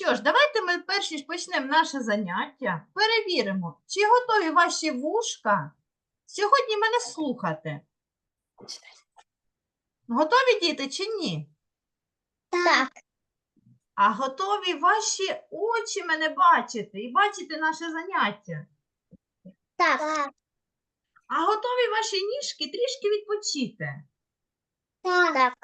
Що ж, давайте ми перш ніж почнемо наше заняття, перевіримо, чи готові ваші вушка сьогодні мене слухати. Готові діти чи ні? Так. А готові ваші очі мене бачити і бачити наше заняття? Так. А готові ваші ніжки трішки відпочити? Так.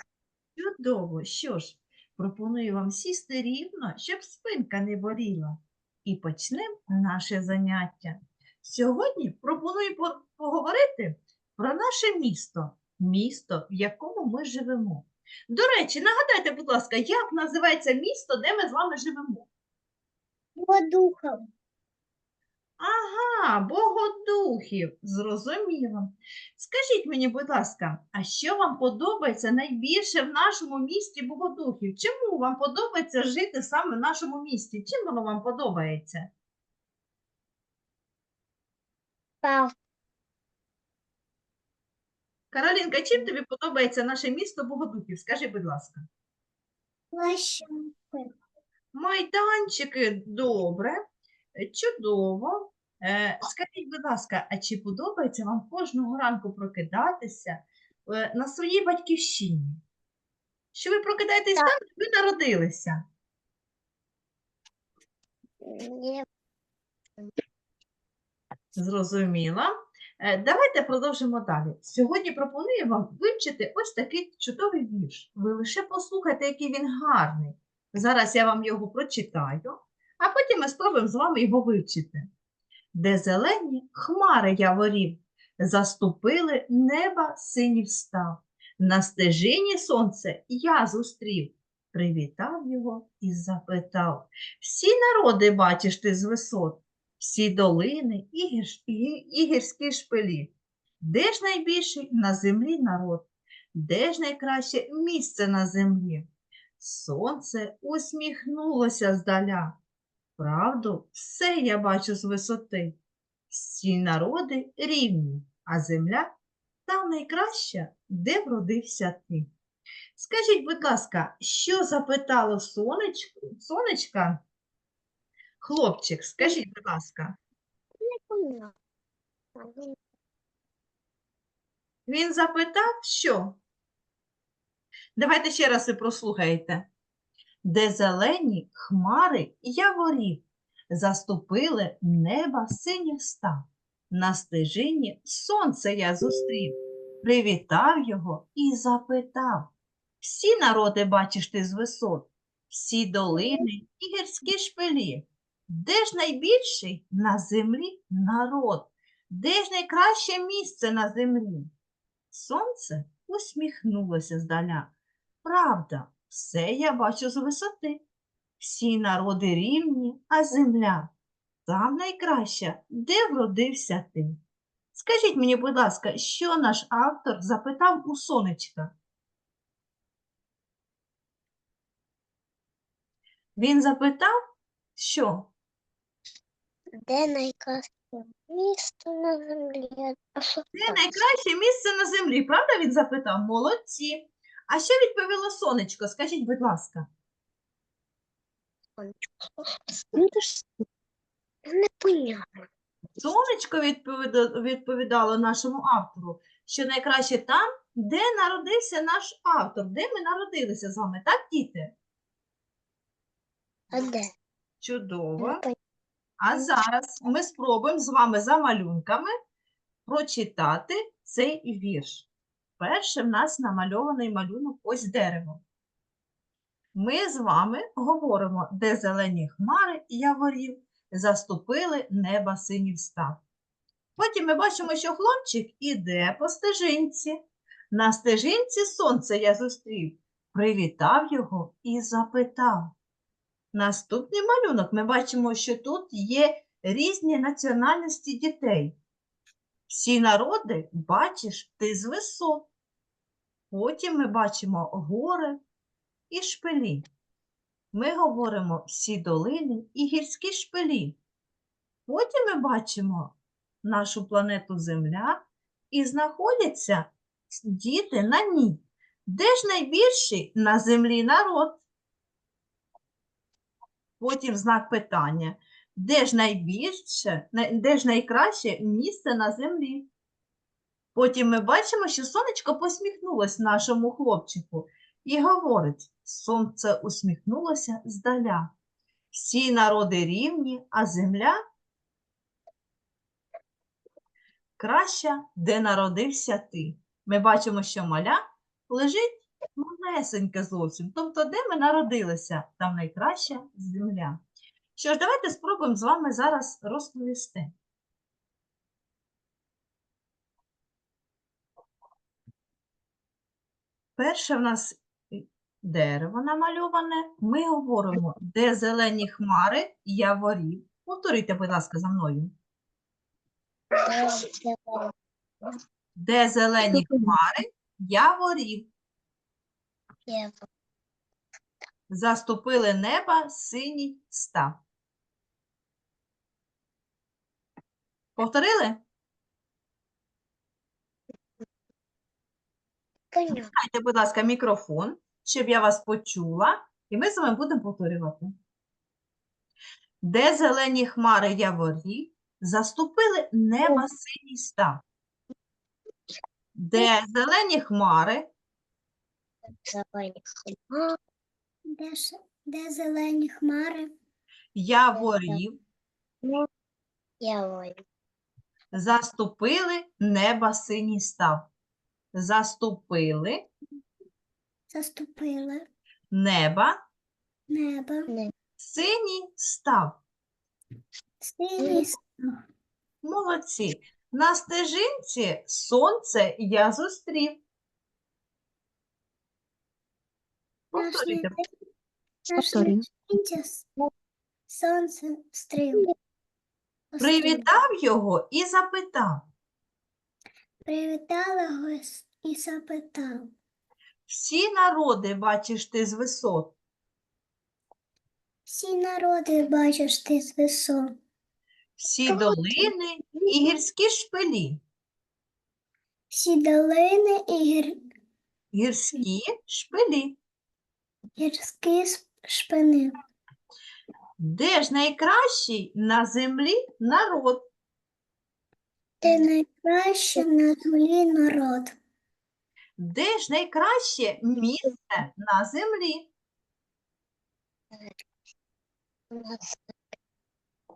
Чудово. Що ж, пропоную вам сісти рівно, щоб спинка не боліла. І почнемо наше заняття. Сьогодні пропоную поговорити про наше місто, місто, в якому ми живемо. До речі, нагадайте, будь ласка, як називається місто, де ми з вами живемо? Водухом. Ага, Богодухів, зрозуміло. Скажіть мені, будь ласка, а що вам подобається найбільше в нашому місті Богодухів? Чому вам подобається жити саме в нашому місті? Чим воно вам подобається? Так. Каролінка, чим тобі подобається наше місто Богодухів? Скажи, будь ласка. Площадка. Майданчики, добре, чудово. Е, Скажіть, будь ласка, а чи подобається вам кожного ранку прокидатися е, на своїй батьківщині? Що ви прокидаєтесь Так. там, де ви народилися? Ні. Зрозуміла. Е, Давайте продовжимо далі. Сьогодні пропоную вам вивчити ось такий чудовий вірш. Ви лише послухайте, який він гарний. Зараз я вам його прочитаю, а потім ми спробуємо з вами його вивчити. Де зелені хмари яворів, заступили неба синій встав. На стежині сонце я зустрів, привітав його і запитав. Всі народи бачиш ти з висот, всі долини і, гірські шпилі. Де ж найбільший на землі народ? Де ж найкраще місце на землі? Сонце усміхнулося здаля. Правду, все я бачу з висоти. Всі народи рівні, а земля там найкраща, де вродився ти. Скажіть, будь ласка, що запитало сонечко, сонечка? Хлопчик, скажіть, будь ласка, він запитав, що? Давайте ще раз ви прослухайте. Де зелені хмари яворів, заступили неба синіх. На стежині сонце я зустрів, привітав його і запитав. Всі народи бачиш ти з висот, всі долини і гірські шпилі. Де ж найбільший на землі народ? Де ж найкраще місце на землі? Сонце усміхнулося здаля. Правда, все я бачу з висоти. Всі народи рівні, а земля там найкраща, де вродився ти. Скажіть мені, будь ласка, що наш автор запитав у сонечка? Він запитав, що? Де найкраще місто на землі? Де найкраще місце на землі? Правда, він запитав? Молодці. А що відповіло сонечко? Скажіть, будь ласка. Ну, то ж. Сонечко відповіда- відповідало нашому автору, що найкраще там, де народився наш автор, де ми народилися з вами, так, діти? А де? Чудово. А зараз ми спробуємо з вами за малюнками прочитати цей вірш. Перше в нас намальований малюнок ось дерево. Ми з вами говоримо, де зелені хмари яворів, заступили неба синів став. Потім ми бачимо, що хлопчик іде по стежинці. На стежинці сонце я зустрів, привітав його і запитав. Наступний малюнок ми бачимо, що тут є різні національності дітей. Всі народи бачиш ти з висот. Потім ми бачимо гори і шпилі. Ми говоримо всі долини і гірські шпилі. Потім ми бачимо нашу планету Земля і знаходяться діти на ній. Де ж найбільший на землі народ? потім знак питання. Де ж найбільше, де ж найкраще місце на землі? Потім ми бачимо, що сонечко посміхнулось нашому хлопчику і говорить: сонце усміхнулося здаля. Всі народи рівні, а земля краща, де народився ти. Ми бачимо, що маля лежить малесеньке зовсім. Тобто, де ми народилися, там найкраща земля. Що ж, давайте спробуємо з вами зараз розповісти. Перше в нас дерево намальоване. Ми говоримо, де зелені хмари, яворів. Повторюйте, будь ласка, за мною. Де зелені хмари, яворів. Заступили неба, синій став. Повторили? Дайте, будь ласка, мікрофон, щоб я вас почула, і ми з вами будемо повторювати. Де зелені хмари яворів, заступили неба синій став. Де зелені хмари, Де, де зелені хмари? яворів, Я волю. Заступили неба синій став. Заступили Заступили неба небо. синій став. Синій Молодці. На стежинці сонце я зустрів. Повторюйте. Повторюю. Сонце стрів. Привітав його і запитав. Привітала його і запитав. Всі народи бачиш ти з висот, Всі народи бачиш ти з висот. всі долини і гірські шпилі. Всі долини і гір... Гірські шпилі. гірські шпини. Де ж найкращий на землі народ? Ти найкраще на землі народ. Де ж найкраще місце на землі?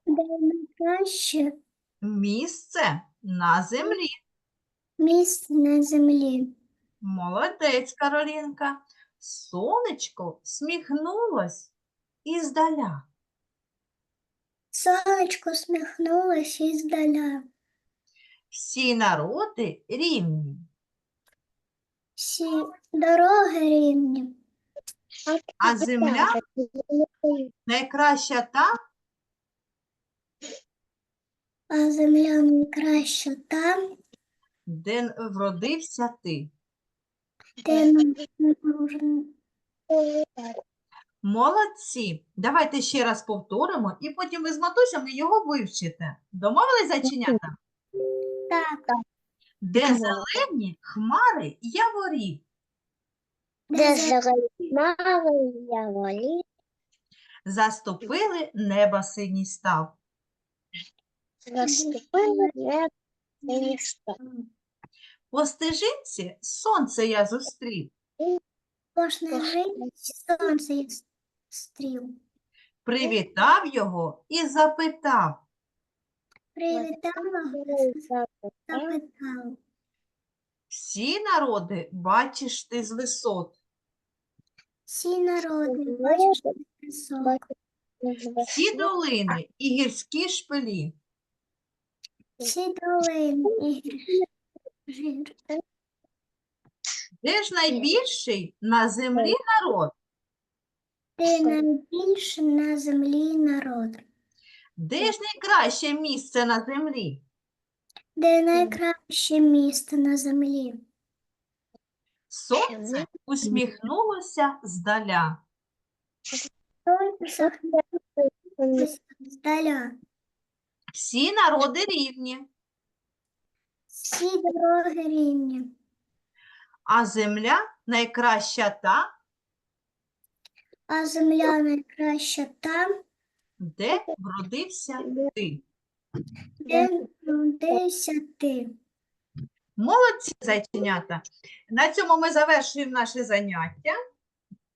Де найкраще Місце на землі. місце на землі. Молодець, Каролінка. Сонечко сміхнулось іздаля. Сонечко сміхнулося і здаля. Всі народи рівні. Всі дороги рівні. А земля найкраща та, А земля найкраща там, де вродився ти. де нужно. Молодці. Давайте ще раз повторимо, і потім ви з матусями його вивчите. Домовились зайченята? Так, Де зелені хмари яворів. де зелені я волі, Заступили неба синій став. заступили небо. По стежинці сонце я зустрів. Кожне життя сонце є стріл. Привітав його і запитав. Привітала, запитав. Всі народи бачиш ти з висот, Всі народи бачиш висок. всі долини і гірські шпилі. Всі долини і гір. Де ж найбільший на землі народ? Ти найбільше на землі народ. Де ж найкраще місце на землі? Де найкраще місто на землі. Сонце усміхнулося здаля. Сонце здаля. Всі народи рівні, Всі дороги рівні. а земля найкраща та, А земля найкраща там, Де вродився ти? Де родився ти? Молодці, зайченята. На цьому ми завершуємо наше заняття.